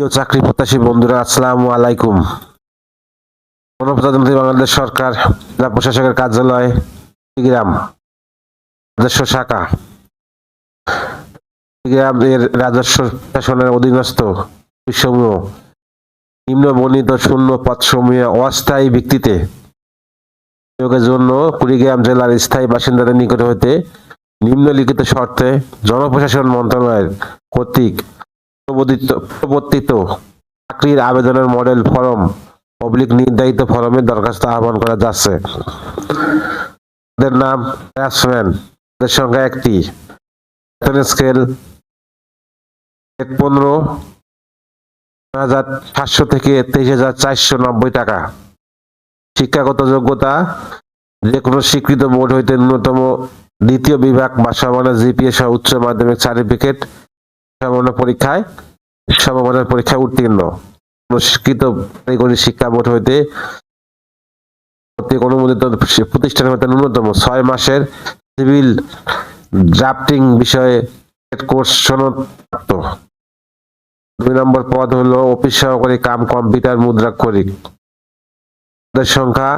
প্রিয় চাকরি প্রত্যাশী বন্ধুরা, আসসালামু আলাইকুম। গণপ্রজাতন্ত্রী বাংলাদেশ সরকার, জেলা প্রশাসকের কার্যালয় কুড়িগ্রাম রাজস্ব শাখা। কুড়িগ্রাম এর রাজস্ব প্রশাসনের অধীনস্থ সমূহ নিম্ন বর্ণিত শূন্য পদসমূহে অস্থায়ী ভিত্তিতে নিয়োগের জন্য কুড়িগ্রাম জেলার স্থায়ী বাসিন্দাদের নিকট হইতে নিম্নলিখিত শর্তে জনপ্রশাসন মন্ত্রণালয়ের কর্তৃক প্রবর্তিত- চাকরির আবেদনের মডেল ফর্ম, পাবলিক নির্ধারিত ফরমে দরখাস্ত আহ্বান করা যাচ্ছে। তাদের নাম ব্যাটসম্যান। তাদের সংখ্যা একটি। স্কেল পনেরো, হাজার সাতশো থেকে তেইশ হাজার চারশো নব্বই টাকা। শিক্ষাগত যোগ্যতা যে কোনো স্বীকৃত বোর্ড হইতে ন্যূনতম দ্বিতীয় বিভাগ বা সমানের জিপিএ উচ্চ মাধ্যমিক সার্টিফিকেট সমমানের পরীক্ষায় সমমানের পরীক্ষায় উত্তীর্ণ। কারিগরি শিক্ষা বোর্ড হইতে অনুমোদিত ন্যূনতম ছয় মাসের সিভিল ড্রাফটিং বিষয়ে কোর্স সনদ দুই নম্বর পদ হলো অফিস সহকারী কাম কম্পিউটার মুদ্রাক্ষরিক পদের সংখ্যা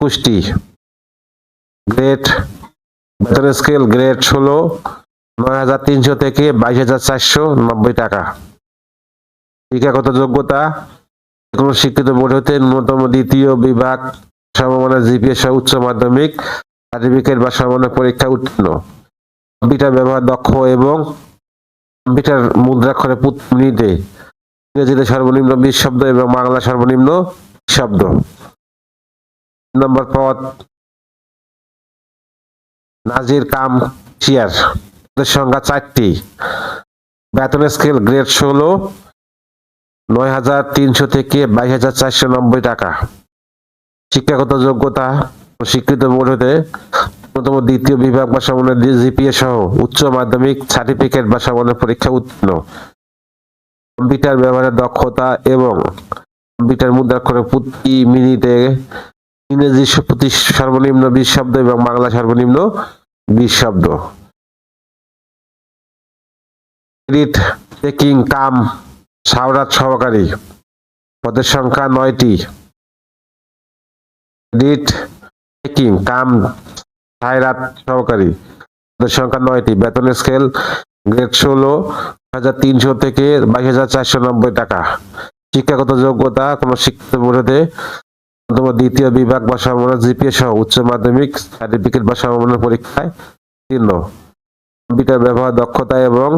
পুষ্টি গ্রেড বেতনের স্কেল গ্রেড ষোলো নয় হাজার তিনশো থেকে বাইশ হাজার চারশো নব্বই টাকা। শিক্ষাগত যোগ্যতা কোনো শিক্ষিত বোর্ড হতে ন্যূনতম দ্বিতীয় বিভাগ, সমমানের জিপিএ উচ্চ মাধ্যমিক, সার্টিফিকেট বা সমমানের পরীক্ষা উত্তীর্ণ। কম্পিউটার ব্যবহার দক্ষ এবং কম্পিউটার মুদ্রাক্ষরে মিনিটে ইংরেজিতে সর্বনিম্ন বিশ শব্দ এবং বাংলা সর্বনিম্ন শব্দ। নম্বর পদ নাজির কাম চেয়ার পদের সংখ্যা চারটি। বেতনের স্কেল গ্রেড ষোলো, নয় হাজার তিনশো থেকে বাইশ হাজার চারশো নব্বই টাকা। শিক্ষাগত যোগ্যতা স্বীকৃত বোর্ড হতে ন্যূনতম দ্বিতীয় বিভাগ বা সমানের জিপিএ সহ উচ্চ মাধ্যমিক সার্টিফিকেট বা সমানের পরীক্ষা উত্তীর্ণ। কম্পিউটার ব্যবহারের দক্ষতা এবং কম্পিউটার মুদ্রাক্ষরে প্রতি মিনিটে ইংরেজি প্রতি সর্বনিম্ন বিশ শব্দ এবং বাংলা সর্বনিম্ন বিশ শব্দ। ক্রেডিট চেকিং কাম সাওরাত সহকারী। পদের সংখ্যা নয়টি। ক্রেডিট চেকিং কাম সায়রাত সহকারী। পদের সংখ্যা নয়টি। বেতনের স্কেল গ্রেড ষোলো, হাজার তিনশো থেকে বাইশ হাজার চারশো নব্বই টাকা। শিক্ষাগত যোগ্যতা, কোনো শিক্ষিত বোর্ডে অন্যতম দ্বিতীয় বিভাগ বা সমমানের জিপিএ সহ উচ্চ মাধ্যমিক, সার্টিফিকেট বা সমমানের পরীক্ষায় উত্তীর্ণ। কম্পিউটার ব্যবহার, দক্ষতা এবং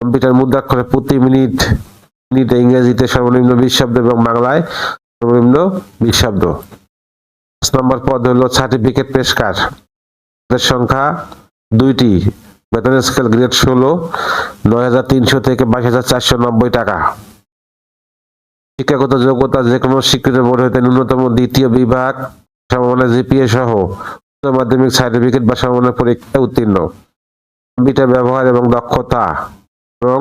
কম্পিউটার মুদ্রাক্ষরে প্রতি মিনিট, মিনিটে ইংরেজিতে সর্বনিম্ন বিশ শব্দ এবং বাংলায় সর্বনিম্ন বিশ শব্দ। পাঁচ নম্বর পদ হলো সার্টিফিকেট পেশকার। সংখ্যা দুইটি। বেতনের স্কেল গ্রেড ষোলো, নয় হাজার তিনশো থেকে বাইশ হাজার চারশো নব্বই টাকা। শিক্ষাগত যোগ্যতা যে কোনো স্বীকৃত বোর্ড হইতে ন্যূনতম দ্বিতীয় বিভাগ, সমমানের জিপিএ সহ উচ্চ মাধ্যমিক সার্টিফিকেট বা সমমানের পরীক্ষায় উত্তীর্ণ। কম্পিউটার ব্যবহার এবং দক্ষতা। এবং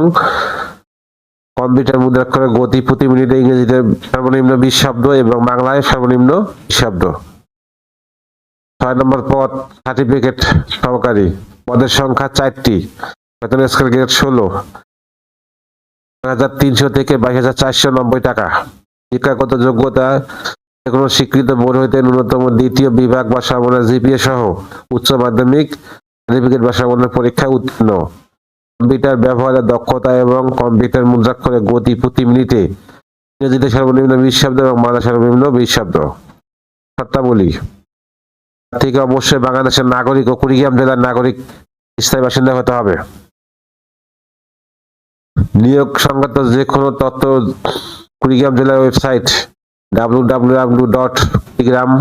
কম্পিউটার মুদ্রাক্ষরের গতি প্রতি মিনিটে ইংরেজিতে সর্বনিম্ন বিশ শব্দ এবং বাংলায় সর্বনিম্ন শব্দ। ছয় নম্বর পদ, সার্টিফিকেট সহকারী। পদের সংখ্যা চারটি। বেতন স্কেল গ্রেড ষোলো। হাজার তিনশো থেকে বাইশ হাজার চারশো নব্বই টাকা। শিক্ষাগত যোগ্যতা কোনো স্বীকৃত বোর্ড হইতে ন্যূনতম দ্বিতীয় বিভাগ বা সর্বনিম্ন জিপিএ সহ উচ্চ মাধ্যমিক, সার্টিফিকেট বা সর্বনিম্ন পরীক্ষায় উত্তীর্ণ। কম্পিউটার ব্যবহারের দক্ষতা এবং কম্পিউটার মুদ্রাক্ষরের গতি প্রতি মিনিটে ইংরেজিতে সর্বনিম্ন বিশ শব্দ এবং বাংলা সর্বনিম্ন বিশ শব্দ। শর্তাবলী। থেকে অবশ্যই বাংলাদেশের নাগরিক ও কুড়িগ্রাম জেলার নাগরিক স্থায়ী বাসিন্দা হতে হবে। নিয়োগ সংক্রান্ত যে কোনো তথ্য কুড়িগ্রাম জেলার website W W W dot Kurigram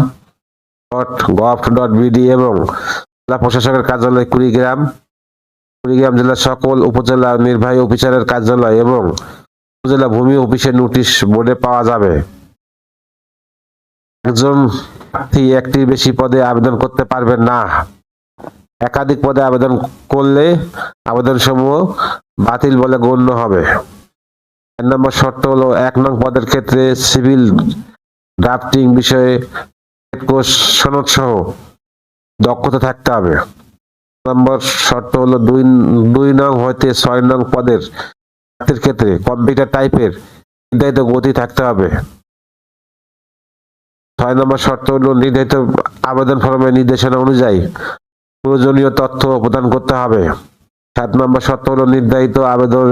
dot gov dot BD এবং জেলা প্রশাসকের কার্যালয় কুড়িগ্রাম কুড়িগ্রাম জেলার সকল উপজেলা নির্বাহী অফিসারের কার্যালয় এবং উপজেলা ভূমি অফিসের নোটিশ বোর্ডে পাওয়া যাবে। একজন একটির বেশি পদে আবেদন করতে পারবেন না। একাধিক পদে আবেদন করলে আবেদন সমূহ বাতিল বলে গণ্য হবে। এক নম্বর শর্ত হলো এক নং পদের ক্ষেত্রে সিভিল ড্রাফটিং বিষয়ে সনদ সহ দক্ষতা থাকতে হবে। নম্বর শর্ত হলো দুই দুই নং হইতে ছয় নং পদের প্রার্থীর ক্ষেত্রে কম্পিউটার টাইপের নির্ধারিত গতি থাকতে হবে। ছয় নম্বর শর্ত হলো নির্ধারিত আবেদন ফর্মের নির্দেশনা অনুযায়ী প্রয়োজনীয় তথ্য প্রদান করতে হবে। সাত নম্বর শর্ত হলো নির্ধারিত আবেদন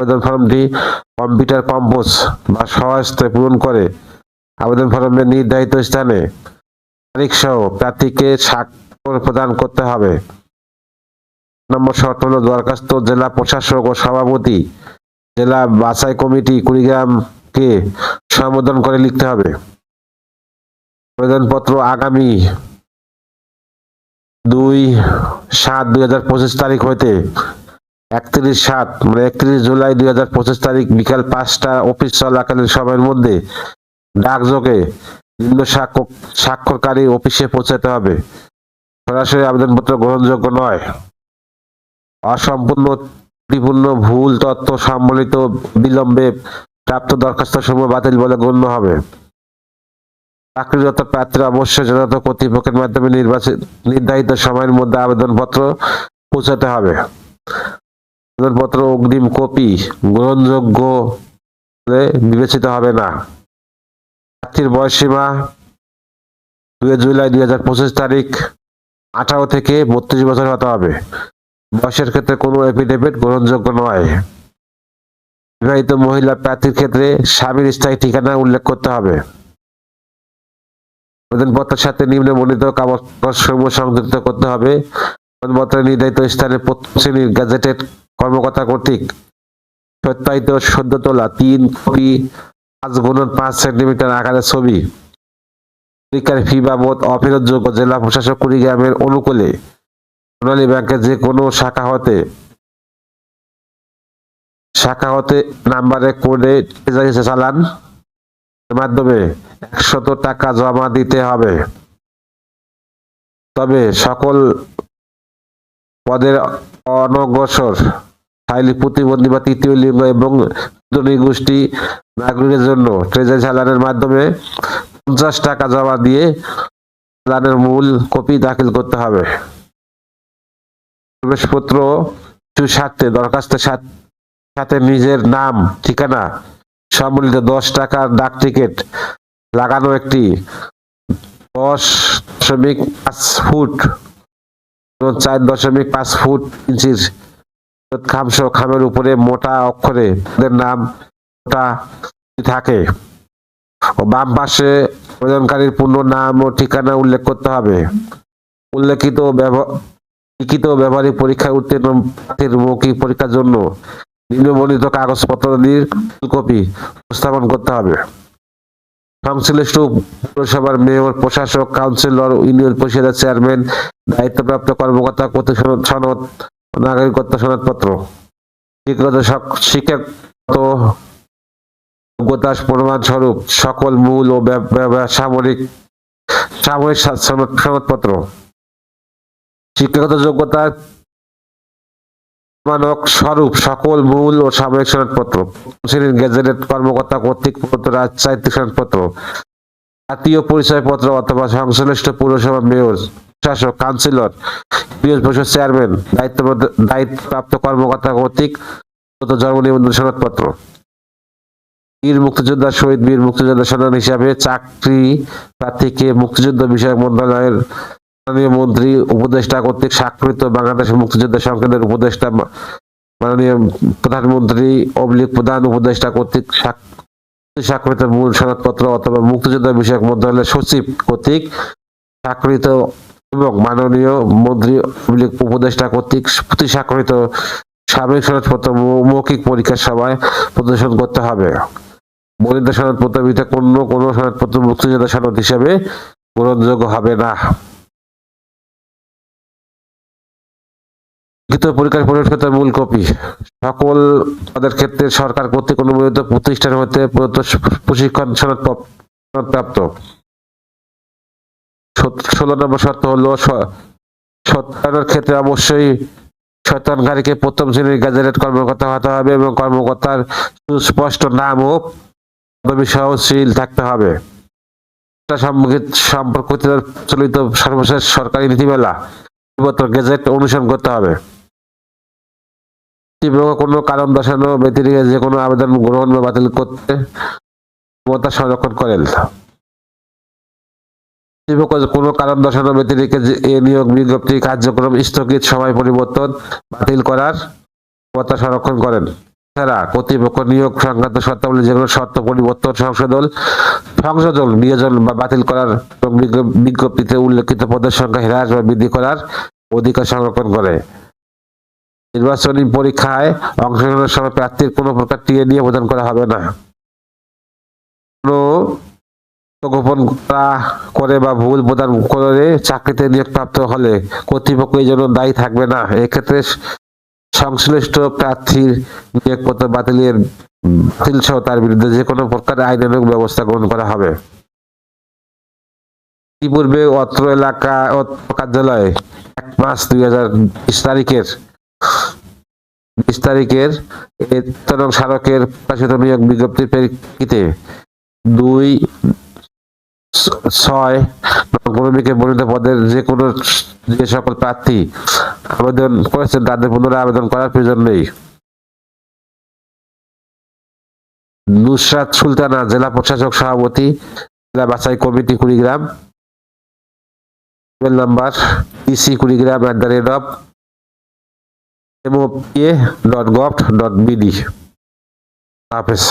আবেদন ফর্মটি কম্পিউটার কম্পোজ বা সহজতে পূরণ করে আবেদন ফর্মের নির্ধারিত স্থানে তারিখ সহ প্রার্থীকে স্বাক্ষর প্রদান করতে হবে। নম্বর শর্ত হলো দরখাস্ত জেলা প্রশাসক ও সভাপতি। জেলা বাছাই কমিটি কুড়িগ্রামকে সম্বোধন করে লিখতে হবে। আবেদনপত্র আগামী দুই সাত দুই হাজার পঁচিশ তারিখ হইতে একত্রিশ সাত মানে একত্রিশ জুলাই দুই হাজার পঁচিশ তারিখ বিকাল পাঁচটা অফিস চলাকালীন সময়ের মধ্যে ডাকযোগে নিম্ন স্বাক্ষর স্বাক্ষরকারী অফিসে পৌঁছাতে হবে। সরাসরি আবেদনপত্র গ্রহণযোগ্য নয়। অসম্পূর্ণ ত্রুটিপূর্ণ ভুল তথ্য সম্বলিত বিলম্বে প্রাপ্ত দরখাস্ত সমূহ বাতিল বলে গণ্য হবে। চাকরিরত প্রার্থীরা অবশ্যই যথাযথ কর্তৃপক্ষের মাধ্যমে নির্বাচিত, নির্ধারিত সময়ের মধ্যে আবেদনপত্র পৌঁছাতে হবে। আবেদনপত্র অগ্রিম কপি গ্রহণযোগ্য বিবেচিত হবে না। প্রার্থীর বয়সীমা দুই জুলাই দুই হাজার পঁচিশ তারিখ, আঠারো থেকে বত্রিশ বছর হতে হবে। বয়সের ক্ষেত্রে কোনো এফিডেভিট গ্রহণযোগ্য নয়। বিবাহিত মহিলা প্রার্থীর ক্ষেত্রে স্বামীর স্থায়ী ঠিকানা উল্লেখ করতে হবে। আবেদনপত্রের সাথে নিম্ন বর্ণিত কাগজসমূহ সংযুক্ত করতে হবে। আবেদনপত্রের নির্ধারিত স্থানে প্রথম শ্রেণির গ্যাজেটেড কর্মকর্তা কর্তৃক সত্যায়িত সদ্য তোলা তিন কপি পাঁচ গুণন পাঁচ সেন্টিমিটার আকারের ছবি। পরীক্ষার ফি বাবদ অফেরতযোগ্য জেলা প্রশাসক কুড়িগ্রামের অনুকূলে সোনালী ব্যাংকের যে কোনো শাখা হতে শাখা হতে নাম্বারে ট্রেজারি চালান। মাধ্যমে একশত টাকা জমা দিতে হবে। তবে সকল পদের অনগ্রসর শারীরিক প্রতিবন্ধী বা তৃতীয় লিঙ্গ এবং নৃগোষ্ঠী নাগরিকের জন্য ট্রেজারি চালানের মাধ্যমে পঞ্চাশ টাকা জমা দিয়ে চালানের মূল কপি দাখিল করতে হবে। প্রবেশপত্র স্বার্থে দরখাস্তের সাথ- সাথে নিজের নাম, ঠিকানা, সম্বলিত দশ টাকার ডাক টিকিট, লাগানো একটি দশ দশমিক পাঁচ ফুট চার দশমিক পাঁচ ফুট ইঞ্চির খামস খামের উপরে মোটা অক্ষরে তাদের নাম, মোটা থাকে। ও বাম পাশে আবেদনকারীর পূর্ণ নাম ও ঠিকানা উল্লেখ করতে হবে। উল্লেখিত লিখিত ব্যবহারিক পরীক্ষায় উত্তীর্ণ প্রার্থীর মৌখিক পরীক্ষার জন্য? নিম্নবর্ণিত কাগজপত্রাদির কপি উপস্থাপন করতে হবে। সংশ্লিষ্ট পৌরসভার মেয়র, প্রশাসক, কাউন্সিলর, ইউনিয়ন পরিষদের চেয়ারম্যান, দায়িত্বপ্রাপ্ত কর্মকর্তা কর্তৃক সনদ, নাগরিকত্ব সনদপত্র। শিক্ষাগত শিক্ষাগত যোগ্যতা প্রমাণ স্বরূপ সকল মূল ও সামরিক সনদ সনদপত্র। শিক্ষাগত যোগ্যতার মানক স্বরূপ সকল মূল ও সাময়িক সনদপত্র, শ্রেণির গেজেটেড কর্মকর্তা কর্তৃক প্রদত্ত রাজসাহিত্যিক সনদপত্র, জাতীয় পরিচয়পত্র অথবা সংশ্লিষ্ট পৌরসভা মেয়র, শাসক, কাউন্সিলর ইউনিয়ন পরিষদ চেয়ারম্যান দায়িত্ব দায়িত্বপ্রাপ্ত কর্মকর্তা কর্তৃক জন্ম নিবন্ধন সনদপত্র। বীর মুক্তিযোদ্ধা শহীদ বীর মুক্তিযোদ্ধা সন্ধান হিসাবে চাকরি প্রার্থীকে মুক্তিযুদ্ধ বিষয়ক মন্ত্রণালয়ের মাননীয় মন্ত্রী, উপদেষ্টা কর্তৃক স্বাক্ষরিত বাংলাদেশ মুক্তিযোদ্ধা সংসদের উপদেষ্টা মাননীয় প্রধানমন্ত্রী, অবলিক প্রধান উপদেষ্টা কর্তৃক স্বাক্ষরিত মূল সনদপত্র অথবা মুক্তিযোদ্ধা বিষয়ক মন্ত্রণালয়ের সচিব কর্তৃক স্বাক্ষরিত এবং মাননীয় মন্ত্রী, অবলিক উপদেষ্টা কর্তৃক প্রতি স্বাক্ষরিত সাময়িক সনদপত্র মৌখিক পরীক্ষার সময় প্রদর্শন করতে হবে। বর্ণিত সনদপত্র ভিতরে কোনো কোনো সনদপত্র মুক্তিযোদ্ধা সনদ হিসেবে গ্রহণযোগ্য হবে না। লিখিত পরীক্ষার পরিষ্কার মূল কপি। সকল পদের ক্ষেত্রে সরকার কর্তৃক অনুমোদিত প্রতিষ্ঠান হতে প্রশিক্ষণ সনদ প্রাপ্ত। ষোলো নম্বর শর্ত হল সত্যায়নের ক্ষেত্রে অবশ্যই সত্যায়নকারীকে প্রথম শ্রেণির গ্যাজেটেড কর্মকর্তা হতে হবে এবং কর্মকর্তার সুস্পষ্ট নাম ও সিল থাকতে হবে। সম্পর্কিত চলিত সর্বশেষ সরকারি নীতিমালা গেজেট অনুসরণ করতে হবে। কর্তৃপক্ষ কোনো কারণ দর্শানো ব্যতিরেকে যে কোনো আবেদন গ্রহণ বা বাতিল করতে ক্ষমতা সংরক্ষণ করেন। কোনো কারণ দর্শানো ব্যতিরেকে এ নিয়োগ বিজ্ঞপ্তি কার্যক্রম স্থগিত সময় পরিবর্তন বাতিল করার ক্ষমতা সংরক্ষণ করেন। এছাড়া কর্তৃপক্ষ নিয়োগ সংক্রান্ত শর্তাবলী যেগুলো শর্ত পরিবর্তন, সংশোধন সংশোধন নিয়োজন বা বাতিল করার বিজ্ঞপ্তিতে উল্লেখিত পদের সংখ্যা হ্রাস বা বৃদ্ধি করার অধিকার সংরক্ষণ করে। নির্বাচনী পরীক্ষায় অংশগ্রহণের সময় প্রার্থীর কোনো প্রকার টিএ নিয়ে প্রদান করা হবে না। কোনো গোপন করা বা ভুল প্রদান করে চাকরিতে নিয়োগপ্রাপ্ত হলে কর্তৃপক্ষ এই জন্য দায়ী থাকবে না। এক্ষেত্রে সংশ্লিষ্ট প্রার্থীর নিয়োগপত্র বাতিলের বাতিল সহ তার বিরুদ্ধে যে কোনো প্রকার আইনানুগ ব্যবস্থা গ্রহণ করা হবে। ইতিপূর্বে অত্র এলাকা কার্যালয়ে এক পাঁচ দুই হাজার তারিখের বিশ তারিখের এ তরং স্মারকের প্রকাশিত নিয়োগ বিজ্ঞপ্তির প্রেক্ষিতে দুই পদের যে কোনো যে সকল প্রার্থী আবেদন করেছেন তাদের পুনরায় আবেদন করার প্রয়োজন নেই। নুসরাত সুলতানা, জেলা প্রশাসক সভাপতি, জেলা বাছাই committee, Kurigram. Number E C Kurigram at the rate of M O P A dot gov dot BD হাফেজ।